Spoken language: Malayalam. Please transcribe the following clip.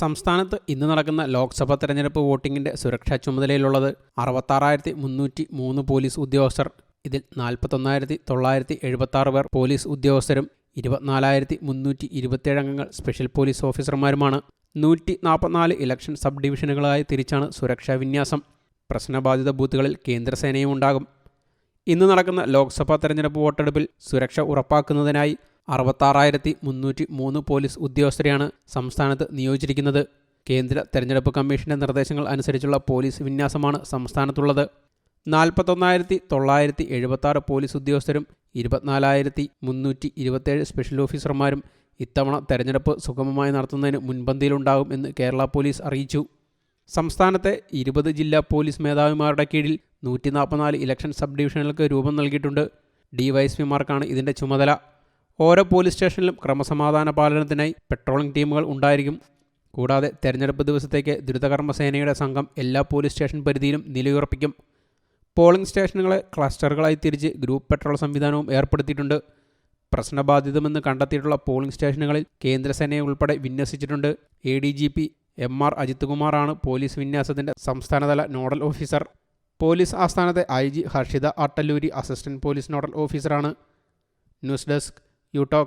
സംസ്ഥാനത്ത് ഇന്ന് നടക്കുന്ന ലോക്സഭാ തെരഞ്ഞെടുപ്പ് വോട്ടിംഗിന്റെ സുരക്ഷാ ചുമതലയിലുള്ളത് അറുപത്താറായിരത്തി മുന്നൂറ്റി മൂന്ന് പോലീസ് ഉദ്യോഗസ്ഥർ. ഇതിൽ നാൽപ്പത്തൊന്നായിരത്തി തൊള്ളായിരത്തി എഴുപത്താറ് പേർ പോലീസ് ഉദ്യോഗസ്ഥരും ഇരുപത്തിനാലായിരത്തി മുന്നൂറ്റി ഇരുപത്തിയേഴ് അംഗങ്ങൾ സ്പെഷ്യൽ പോലീസ് ഓഫീസർമാരുമാണ്. നൂറ്റി നാൽപ്പത്തിനാല് ഇലക്ഷൻ സബ് ഡിവിഷനുകളായി തിരിച്ചാണ് സുരക്ഷാ വിന്യാസം. പ്രശ്നബാധിത ബൂത്തുകളിൽ കേന്ദ്രസേനയും ഉണ്ടാകും. ഇന്ന് നടക്കുന്ന ലോക്സഭാ തെരഞ്ഞെടുപ്പ് വോട്ടെടുപ്പിൽ സുരക്ഷ ഉറപ്പാക്കുന്നതിനായി അറുപത്താറായിരത്തി മുന്നൂറ്റി മൂന്ന് പോലീസ് ഉദ്യോഗസ്ഥരെയാണ് സംസ്ഥാനത്ത് നിയോഗിച്ചിരിക്കുന്നത്. കേന്ദ്ര തെരഞ്ഞെടുപ്പ് കമ്മീഷന്റെ നിർദ്ദേശങ്ങൾ അനുസരിച്ചുള്ള പോലീസ് വിന്യാസമാണ് സംസ്ഥാനത്തുള്ളത്. നാൽപ്പത്തൊന്നായിരത്തി തൊള്ളായിരത്തി എഴുപത്താറ് പോലീസ് ഉദ്യോഗസ്ഥരും ഇരുപത്തിനാലായിരത്തി മുന്നൂറ്റി ഇരുപത്തേഴ് സ്പെഷ്യൽ ഓഫീസർമാരും ഇത്തവണ തെരഞ്ഞെടുപ്പ് സുഗമമായി നടത്തുന്നതിന് മുൻപന്തിയിലുണ്ടാകും എന്ന് കേരള പോലീസ് അറിയിച്ചു. സംസ്ഥാനത്തെ ഇരുപത് ജില്ലാ പോലീസ് മേധാവിമാരുടെ കീഴിൽ നൂറ്റി നാൽപ്പത്തിനാല് ഇലക്ഷൻ സബ് ഡിവിഷനുകൾക്ക് രൂപം നൽകിയിട്ടുണ്ട്. ഡിവൈഎസ്പിമാർക്കാണ് ഇതിന്റെ ചുമതല. ഓരോ പോലീസ് സ്റ്റേഷനിലും ക്രമസമാധാന പാലനത്തിനായി പെട്രോളിംഗ് ടീമുകൾ ഉണ്ടായിരിക്കും. കൂടാതെ തെരഞ്ഞെടുപ്പ് ദിവസത്തേക്ക് ദ്രുതകർമ്മ സേനയുടെ സംഘം എല്ലാ പോലീസ് സ്റ്റേഷൻ പരിധിയിലും നിലയുറപ്പിക്കും. പോളിംഗ് സ്റ്റേഷനുകളെ ക്ലസ്റ്ററുകളായി തിരിച്ച് ഗ്രൂപ്പ് പെട്രോൾ സംവിധാനവും ഏർപ്പെടുത്തിയിട്ടുണ്ട്. പ്രശ്നബാധിതമെന്ന് കണ്ടെത്തിയിട്ടുള്ള പോളിംഗ് സ്റ്റേഷനുകളിൽ കേന്ദ്രസേനയെ ഉൾപ്പെടെ വിന്യസിച്ചിട്ടുണ്ട്. A D G P M R Ajith കുമാറാണ് പോലീസ് വിന്യാസത്തിന്റെ സംസ്ഥാനതല nodal officer. Police ആസ്ഥാനത്തെ I G Harshita Attaluri assistant police nodal ഓഫീസറാണ്. News desk you talk